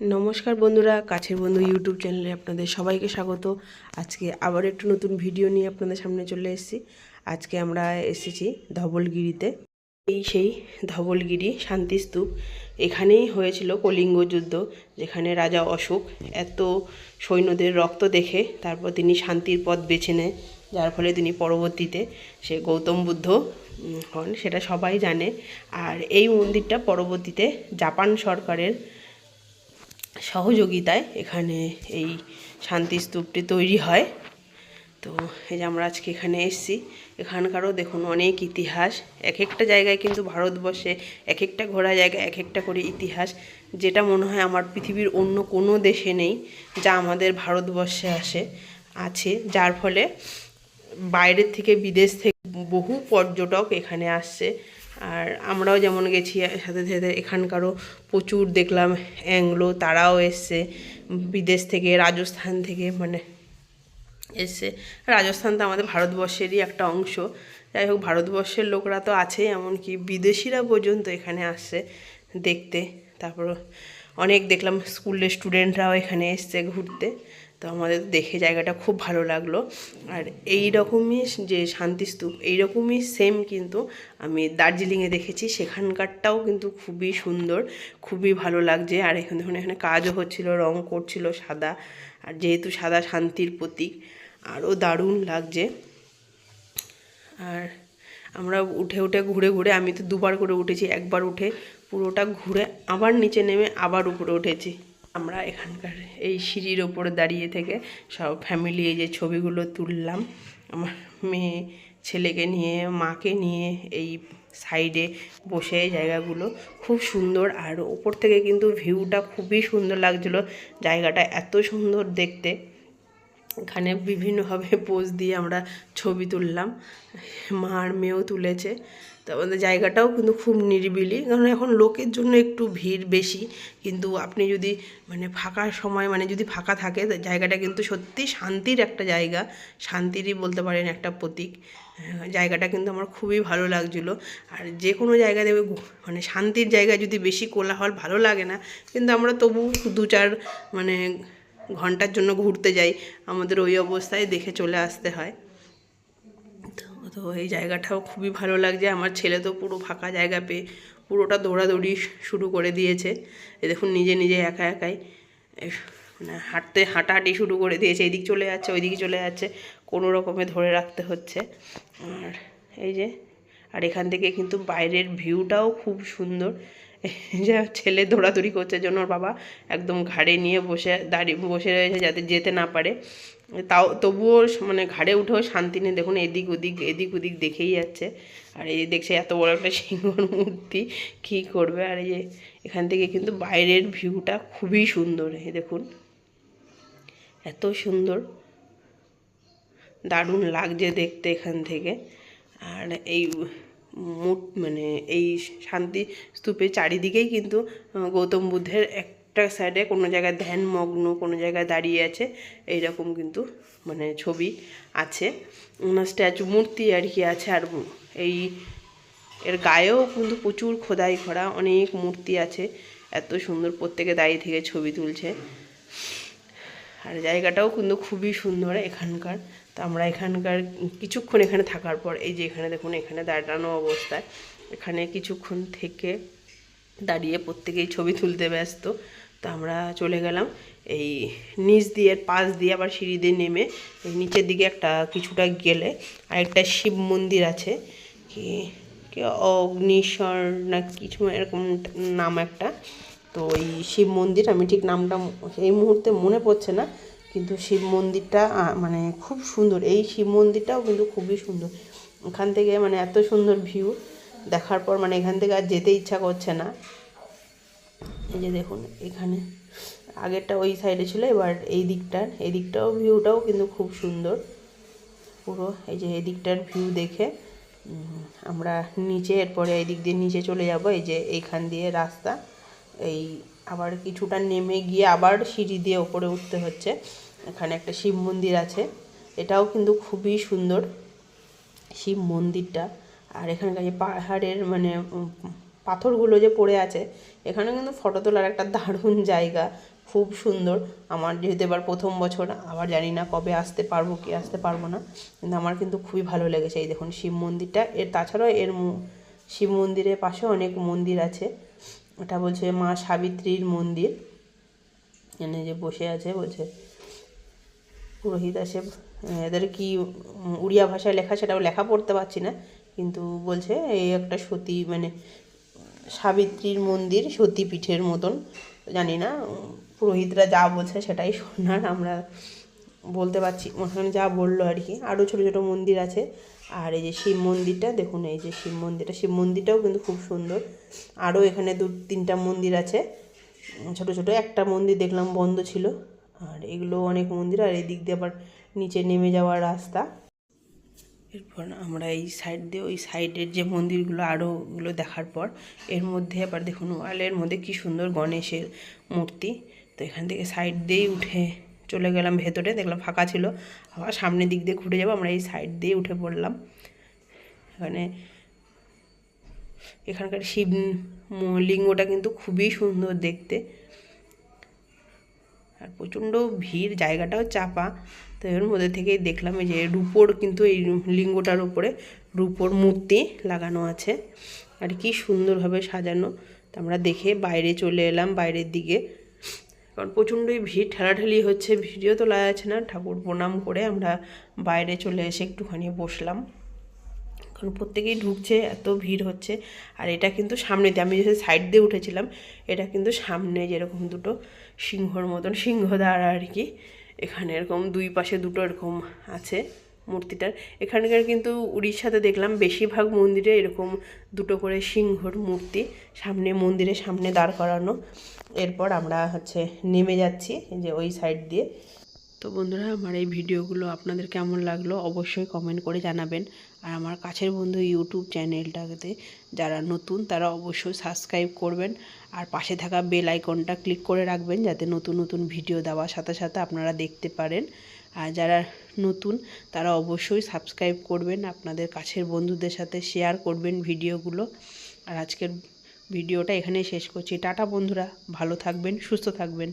নমস্কার বন্ধুরা, কাছের বন্ধু ইউটিউব চ্যানেলে আপনাদের সবাইকে স্বাগত। আজকে আবার একটু নতুন ভিডিও নিয়ে আপনাদের সামনে চলে এসেছি। আজকে আমরা এসেছি ধবলগিরিতে। এই সেই ধবলগিরি শান্তিস্তূপ এখানেই হয়েছিল কলিঙ্গ যুদ্ধ, যেখানে রাজা অশোক এত সৈন্যদের রক্ত দেখে তারপর তিনি শান্তির পথ বেছে নেয়। যার ফলে তিনি পরবর্তীতে সে গৌতম বুদ্ধ হন, সেটা সবাই জানে। আর এই মন্দিরটা পরবর্তীতে জাপান সরকারের সহযোগিতায় এখানে এই শান্তি স্তূপটি তৈরি হয়। তো এই যে আমরা আজকে এখানে এসেছি, এখানকারও দেখুন অনেক ইতিহাস। এক একটা জায়গায় কিন্তু ভারতবর্ষে এক একটা ঘোরা জায়গায় এক একটা করে ইতিহাস। যেটা মনে হয় আমার পৃথিবীর অন্য কোনো দেশে নেই যা আমাদের ভারতবর্ষে আসে, আছে। যার ফলে বাইরের থেকে বিদেশ থেকে বহু পর্যটক এখানে আসছে। আর আমরাও যেমন গেছি, সাথে সাথে এখানকারও প্রচুর দেখলাম অ্যাংলো, তারাও এসছে, বিদেশ থেকে, রাজস্থান থেকে মানে এসছে। রাজস্থান তো আমাদের ভারতবর্ষেরই একটা অংশ। যাই হোক, ভারতবর্ষের লোকরা তো আছেই এমনকি বিদেশিরা পর্যন্ত এখানে আসছে দেখতে। তারপর অনেক দেখলাম স্কুলের স্টুডেন্টরাও এখানে এসছে ঘুরতে। তো আমাদের দেখে জায়গাটা খুব ভালো লাগল। আর এই রকমই যে শান্তিস্তূপ এই রকমই সেম কিন্তু আমি দার্জিলিংয়ে দেখেছি। সেখানকারটাও কিন্তু খুবই সুন্দর, খুবই ভালো লাগছে। আর এখানে এখানে কাজও হচ্ছিল, রং করছিল সাদা, আর যেহেতু সাদা শান্তির প্রতীক, আরও দারুণ লাগছে। আর আমরা উঠে উঠে ঘুরে ঘুরে, আমি তো দুবার করে উঠেছি, একবার উঠে পুরোটা ঘুরে আবার নিচে নেমে আবার উপরে উঠেছি। আমরা এখানকার এই সিঁড়ির ওপরে দাঁড়িয়ে থেকে সব ফ্যামিলি এই যে ছবিগুলো তুললাম। আমার মেয়ে ছেলেকে নিয়ে, মাকে নিয়ে এই সাইডে বসে জায়গাগুলো খুব সুন্দর। আর ওপর থেকে কিন্তু ভিউটা খুবই সুন্দর লাগছিল। জায়গাটা এত সুন্দর দেখতে। এখানে বিভিন্নভাবে পোজ দিয়ে আমরা ছবি তুললাম। মা আর মেয়েও তুলেছে। তো আমাদের জায়গাটাও কিন্তু খুব নিরিবিলি। কারণ এখন লোকের জন্য একটু ভিড় বেশি। কিন্তু আপনি যদি মানে ফাঁকা সময় মানে যদি ফাঁকা থাকে জায়গাটা কিন্তু সত্যি শান্তির একটা জায়গা। শান্তিরই বলতে পারেন একটা প্রতীক। আহ, জায়গাটা কিন্তু আমার খুবই ভালো লাগছিল। আর যে কোনো জায়গা দেবে মানে শান্তির জায়গায় যদি বেশি কোলাহল ভালো লাগে না কিন্তু আমরা তবু দু চার মানে ঘণ্টার জন্য ঘুরতে যাই। আমাদের ওই অবস্থায় দেখে চলে আসতে হয়। তো- এই জায়গাটাও খুবই ভালো লাগছে। আমার ছেলে তো পুরো ফাঁকা জায়গা পেয়ে পুরোটা দৌড়াদৌড়ি শুরু করে দিয়েছে। এ দেখুন নিজে নিজে একা একাই। মানে হাঁটতে, হাঁটাহাঁটি শুরু করে দিয়েছে। এইদিক চলে যাচ্ছে, ওইদিকে চলে যাচ্ছে। কোনো রকমে ধরে রাখতে হচ্ছে। আর এই যে, আর এখান থেকে কিন্তু বাইরের ভিউটাও খুব সুন্দর। যে ছেলে দৌড়াদৌড়ি করছে জন্য ওর বাবা একদম ঘাড়ে নিয়ে বসে দাঁড়িয়ে, বসে রয়েছে যাতে যেতে না পারে। তাও তবুও মানে ঘাড়ে উঠেও শান্তি নেই। দেখুন এদিক ওদিক এদিক ওদিক দেখেই যাচ্ছে। আর এই দেখছে এত বড় একটা সিংহর মূর্তি, কী করবে? আর এই যে এখান থেকে কিন্তু বাইরের ভিউটা খুবই সুন্দর। এই দেখুন, এত সুন্দর, দারুণ লাগছে দেখতে এখান থেকে। আর এই মুট মানে এই শান্তি স্তূপের চারিদিকেই কিন্তু গৌতম বুদ্ধের একটা সাইডে কোনো জায়গায় ধ্যানমগ্ন কোনো জায়গায় দাঁড়িয়ে আছে, এইরকম কিন্তু মানে ছবি আছে। ওনার স্ট্যাচু মূর্তি আর কি আছে, আর এই এর গায়েও কিন্তু প্রচুর খোদাই করা, অনেক মূর্তি আছে, এত সুন্দর প্রত্যেকে দাঁড়িয়ে থেকে ছবি তুলছে। আর জায়গাটাও কিন্তু খুবই সুন্দর এখানকার। তো আমরা এখানকার কিছুক্ষণ এখানে থাকার পর, এই যে এখানে দেখুন, এখানে দাঁড়ানো অবস্থায়। এখানে কিছুক্ষণ থেকে দাঁড়িয়ে প্রত্যেকেই ছবি তুলতে ব্যস্ত। তো আমরা চলে গেলাম এই নিচ দিয়ে, পাশ দিয়ে আবার সিঁড়ি দিয়ে নেমে এই নিচের দিকে একটা কিছুটা গেলে আরেকটা শিব মন্দির আছে। কি অগ্নিশ্বর না কিছু এরকম নাম একটা। তো এই শিব মন্দির, আমি ঠিক নামটা এই মুহূর্তে মনে পড়ছে না। কিন্তু শিব মন্দিরটা মানে খুব সুন্দর। এই শিব মন্দিরটাও কিন্তু খুবই সুন্দর। এখান থেকে মানে এত সুন্দর ভিউ দেখার পর মানে এখান থেকে আর যেতে ইচ্ছা করছে না। এই যে দেখুন, এখানে আগেরটা ওই সাইডে ছিল, এবার এই দিকটার, এই দিকটাও ভিউটাও কিন্তু খুব সুন্দর। পুরো এই যে এই দিকটার ভিউ দেখে আমরা নিচে, এরপরে এই দিক দিয়ে নিচে চলে যাব। এই যে এইখান দিয়ে রাস্তা। এই আবার কিছুটা নেমে গিয়ে আবার সিঁড়ি দিয়ে ওপরে উঠতে হচ্ছে। এখানে একটা শিব মন্দির আছে। এটাও কিন্তু খুবই সুন্দর, শিব মন্দিরটা। আর এখানকার যে পাহাড়ের মানে পাথরগুলো যে পড়ে আছে, এখানে কিন্তু ফটো তোলার একটা দারুণ জায়গা, খুব সুন্দর। আমার যেহেতু এবার প্রথম বছর, আবার জানি না কবে আসতে পারব কি আসতে পারব না, কিন্তু আমার কিন্তু খুবই ভালো লেগেছে এই দেখুন শিব মন্দিরটা। এর তাছাড়াও এর শিব মন্দিরের পাশে অনেক মন্দির আছে। এটা বলছে মা সাবিত্রীর মন্দির। এখানে যে বসে আছে, বলছে পুরোহিত আছে এদের কি উড়িয়া ভাষায় লেখা সেটাও লেখা পড়তে পারছি না। কিন্তু বলছে এই একটা সতী মানে সাবিত্রীর মন্দির সতীপীঠের মতন। জানি না, পুরোহিতরা যা বলছে সেটাই শোনার আমরা বলতে পারছি ওখানে যা বলল আর কি। আরও ছোটো ছোটো মন্দির আছে। আর এই যে শিব মন্দিরটা, দেখুন এই যে শিব মন্দিরটা, শিব মন্দিরটাও কিন্তু খুব সুন্দর। আরও এখানে দু তিনটা মন্দির আছে। ছোট ছোট একটা মন্দির দেখলাম বন্ধ ছিল। আর এগুলো অনেক মন্দির, আর এই দিক দিয়ে আবার নিচে নেমে যাওয়ার রাস্তা। এরপর আমরা এই সাইড দিয়ে, ওই সাইডের যে মন্দিরগুলো আরও ওগুলো দেখার পর, এর মধ্যে আবার দেখুন ওয়ালের মধ্যে কি সুন্দর গণেশের মূর্তি। তো এখান থেকে সাইড দিয়েই উঠে চলে গেলাম ভেতরে, দেখলাম ফাঁকা ছিল। আবার সামনের দিক দিয়ে ঘুরে যাব, আমরা এই সাইড দিয়ে উঠে পড়লাম। এখানে এখানকার শিব লিঙ্গটা কিন্তু খুবই সুন্দর দেখতে। আর প্রচণ্ড ভিড়, জায়গাটাও চাপা। তো এর মধ্যে থেকেই দেখলাম এই যে রূপোর কিন্তু এই লিঙ্গটার উপরে রূপোর মূর্তি লাগানো আছে। আর কি সুন্দরভাবে সাজানো। তো আমরা দেখে বাইরে চলে এলাম, বাইরের দিকে। কারণ প্রচণ্ডই ভিড়, ঠেলাঠেলি হচ্ছে, ভিডিও তোলা যাচ্ছে না। ঠাকুর প্রণাম করে আমরা বাইরে চলে এসে একটুখানি বসলাম। কারণ প্রত্যেকেই ঢুকছে, এত ভিড় হচ্ছে। আর এটা কিন্তু সামনেতে, আমি যে সাইড দিয়ে উঠেছিলাম, এটা কিন্তু সামনে যেরকম দুটো। সিংহর মতন, সিংহদ্বার আর কি। এখানে এরকম দুই পাশে দুটো এরকম আছে মূর্তিটার। এখানকার কিন্তু উড়িষ্যাতে দেখলাম বেশিরভাগ মন্দিরে এরকম দুটো করে সিংহর মূর্তি, সামনে মন্দিরের সামনে দাঁড় করানো। এরপর আমরা হচ্ছে নেমে যাচ্ছি যে ওই সাইড দিয়ে। তো বন্ধুরা, আমার এই ভিডিওগুলো আপনাদের কেমন লাগল অবশ্যই কমেন্ট করে জানাবেন। আর আমার কাছের বন্ধু ইউটিউব চ্যানেলটাতে যারা নতুন, তারা অবশ্যই সাবস্ক্রাইব করবেন। আর পাশে থাকা বেল আইকনটা ক্লিক করে রাখবেন যাতে নতুন নতুন ভিডিও দেওয়ার সাথে সাথে আপনারা দেখতে পারেন। আর যারা নতুন, তারা অবশ্যই সাবস্ক্রাইব করবেন, আপনাদের কাছের বন্ধুদের সাথে শেয়ার করবেন ভিডিওগুলো। আর আজকের ভিডিওটা এখানেই শেষ করছি। টাটা বন্ধুরা, ভালো থাকবেন, সুস্থ থাকবেন।